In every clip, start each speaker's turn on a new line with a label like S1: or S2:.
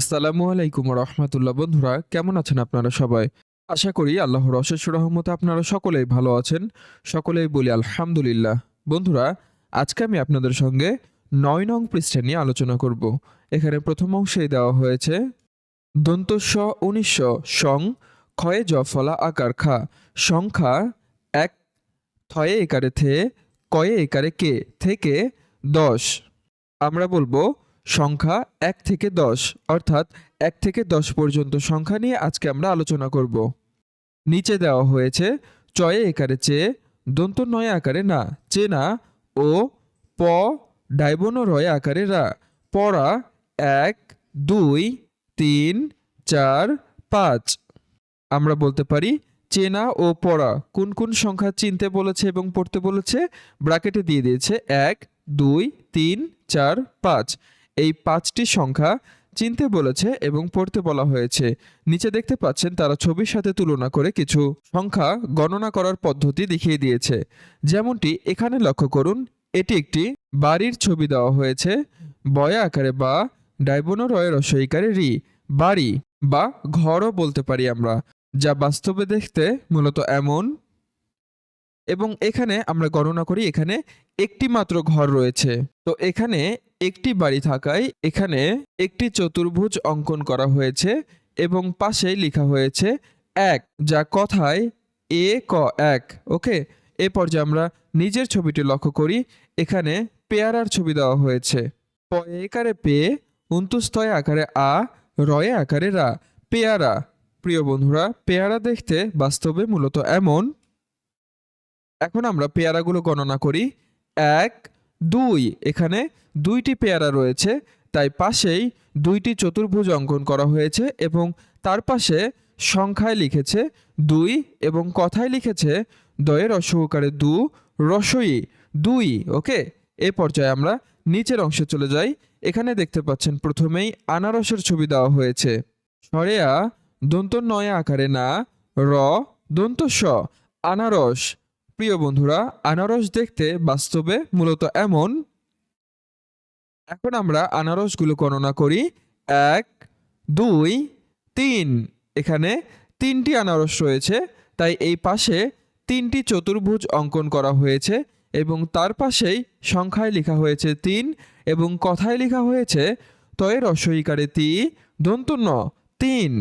S1: আসসালামু আলাইকুম রহমতুল্লাহ। বন্ধুরা, কেমন আছেন আপনারা সবাই? আশা করি আল্লাহর অশেষ রহমতে আপনারা সকলেই ভালো আছেন। সকলেই বলি আলহামদুলিল্লাহ। বন্ধুরা, আজকে আমি আপনাদের সঙ্গে নয় নং পৃষ্ঠা নিয়ে আলোচনা করব। এখানে প্রথম অংশেই দেওয়া হয়েছে, দন্তস্ব উনিশশ সং ক্ষয়ে জফলা আকার খা। সংখ্যা এক, থয়ে একারে থে, কয়ে একারে কে, থেকে দশ। আমরা বলব সংখ্যা এক থেকে দশ, অর্থাৎ এক থেকে দশ পর্যন্ত সংখ্যা নিয়ে আজকে আমরা আলোচনা করব। নিচে দেওয়া হয়েছে চয়ে একারে চেয়ে দন্ত নয় আকারে না চেনা ও, প ডাইবন রয় আকারে রা, পড়া এক, দুই, তিন, চার, পাঁচ। আমরা বলতে পারি চেনা ও পড়া কোন কোন সংখ্যা চিনতে বলেছে এবং পড়তে বলেছে? ব্র্যাকেটে দিয়ে দিয়েছে, এক, দুই, তিন, চার, পাঁচ। এই পাঁচটি সংখ্যা চিনতে বলেছে এবং পড়তে বলা হয়েছে। নিচে দেখতে পাচ্ছেন তারা ছবির সাথে তুলনা করে কিছু সংখ্যা গণনা করার পদ্ধতি দেখিয়ে দিয়েছে। যেমনটি এখানে লক্ষ্য করুন, এটি একটি বাড়ির ছবি দেওয়া হয়েছে। বয়া আকারে বা ডাইবনো রয় রসইকারে রি, বাড়ি বা ঘরও বলতে পারি আমরা, যা বাস্তবে দেখতে মূলত এমন এবং এখানে আমরা গণনা করি, এখানে একটি মাত্র ঘর রয়েছে। তো এখানে একটি বাড়ি থাকায় এখানে একটি চতুর্ভুজ অঙ্কন করা হয়েছে এবং পাশেই লেখা হয়েছে এক, যা কথায় এ, ক, এক। ওকে? এ পর্যায়ে আমরা নিজের ছবিটি লক্ষ্য করি, এখানে পেয়ারার ছবি দেওয়া হয়েছে। পয়ে একারে পে উন্তুস্তয় আকারে আ রয়ে আকারে রা। পেয়ারা। প্রিয় বন্ধুরা, পেয়ারা দেখতে বাস্তবে মূলত এমন এখন আমরা পেয়ারাগুলো গণনা করি। এক, দুই, এখানে দুইটি পেয়ারা রয়েছে, তাই পাশেই দুইটি চতুর্ভুজ অঙ্কন করা হয়েছে এবং তার পাশে সংখ্যায় লিখেছে দুই এবং কথায় লিখেছে দয়ের অসহকারে দু, রসই দুই, ওকে? এ পর্যায়ে আমরা নিচের অংশে চলে যাই। এখানে দেখতে পাচ্ছেন প্রথমেই আনারসের ছবি দেওয়া হয়েছে। সরেয়া দন্ত নয় আকারে না, র দন্ত স আনারস। প্রিয় বন্ধুরা, আনারস দেখতে বাস্তবে মূলত এমন। এখন আমরা আনারসগুলো গণনা করি। এক, দুই, তিন। এখানে তিনটি আনারস রয়েছে, তাই এই পাশে তিনটি চতুর্ভুজ অঙ্কন করা হয়েছে এবং তার পাশেই সংখ্যায় লেখা হয়েছে তিন এবং কথায় লেখা হয়েছে তয়ের রসইকারে তি দন্ত ন তিন।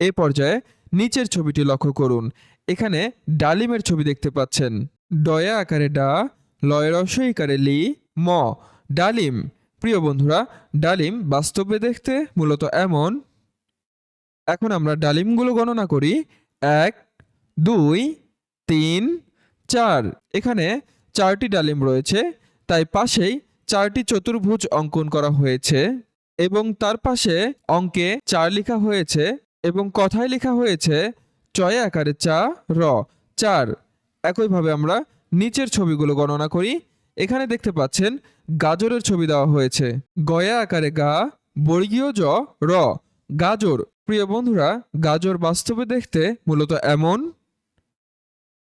S1: এ পর্যায়ে নিচের ছবিটি লক্ষ্য করুন। এখানে ডালিমের ছবি দেখতে পাচ্ছেন। ডয়া আকারে ডা লয় রসইকারে লি, ম। ডালিম, প্রিয় বন্ধুরা, ডালিম বাস্তবে দেখতে মূলত এমন। এখন আমরা ডালিমগুলো গণনা করি। এক, দুই, তিন, চার। এখানে চারটি ডালিম রয়েছে, তাই পাশেই চারটি চতুর্ভুজ অঙ্কন করা হয়েছে এবং তার পাশে অঙ্কে চার লেখা হয়েছে এবং কথায় লেখা হয়েছে চয় আকারে চা, র। চার, একইভাবে আমরা নিচের ছবিগুলো গণনা করি। এখানে দেখতে পাচ্ছেন গাজরের ছবি দেওয়া হয়েছে। গয়া আকারে গা, বর্গীয় জ, র। গাজর, প্রিয় বন্ধুরা, গাজর বাস্তবে দেখতে মূলত এমন।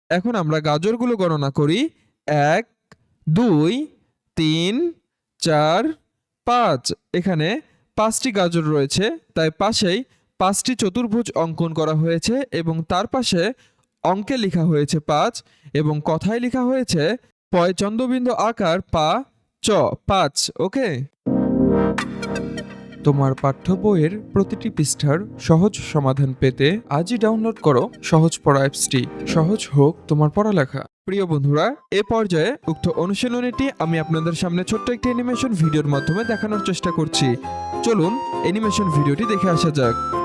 S1: এখন আমরা গাজরগুলো গণনা করি। এক, দুই, তিন, চার, পাঁচ। এখানে পাঁচটি গাজর রয়েছে। তাই পাশেই পাঁচটি চতুর্ভুজ অঙ্কন করা হয়েছে এবং তার পাশে অঙ্কে লেখা হয়েছে পাঁচ এবং কথায় লেখা হয়েছে পয় চন্দ্রবিন্দু আকার পা চ, পাঁচ, ওকে? তোমার পাঠ্য বইয়ের প্রতিটি পৃষ্ঠার সহজ সমাধান পেতে আজই ডাউনলোড করো সহজ পড়া অ্যাপসটি। সহজ হোক তোমার পড়ালেখা। প্রিয় বন্ধুরা, এ পর্যায়ে উক্ত অনুশীলনীটি আমি আপনাদের সামনে ছোট্ট একটি অ্যানিমেশন ভিডিওর মাধ্যমে দেখানোর চেষ্টা করছি। চলুন অ্যানিমেশন ভিডিওটি দেখে আসা যাক।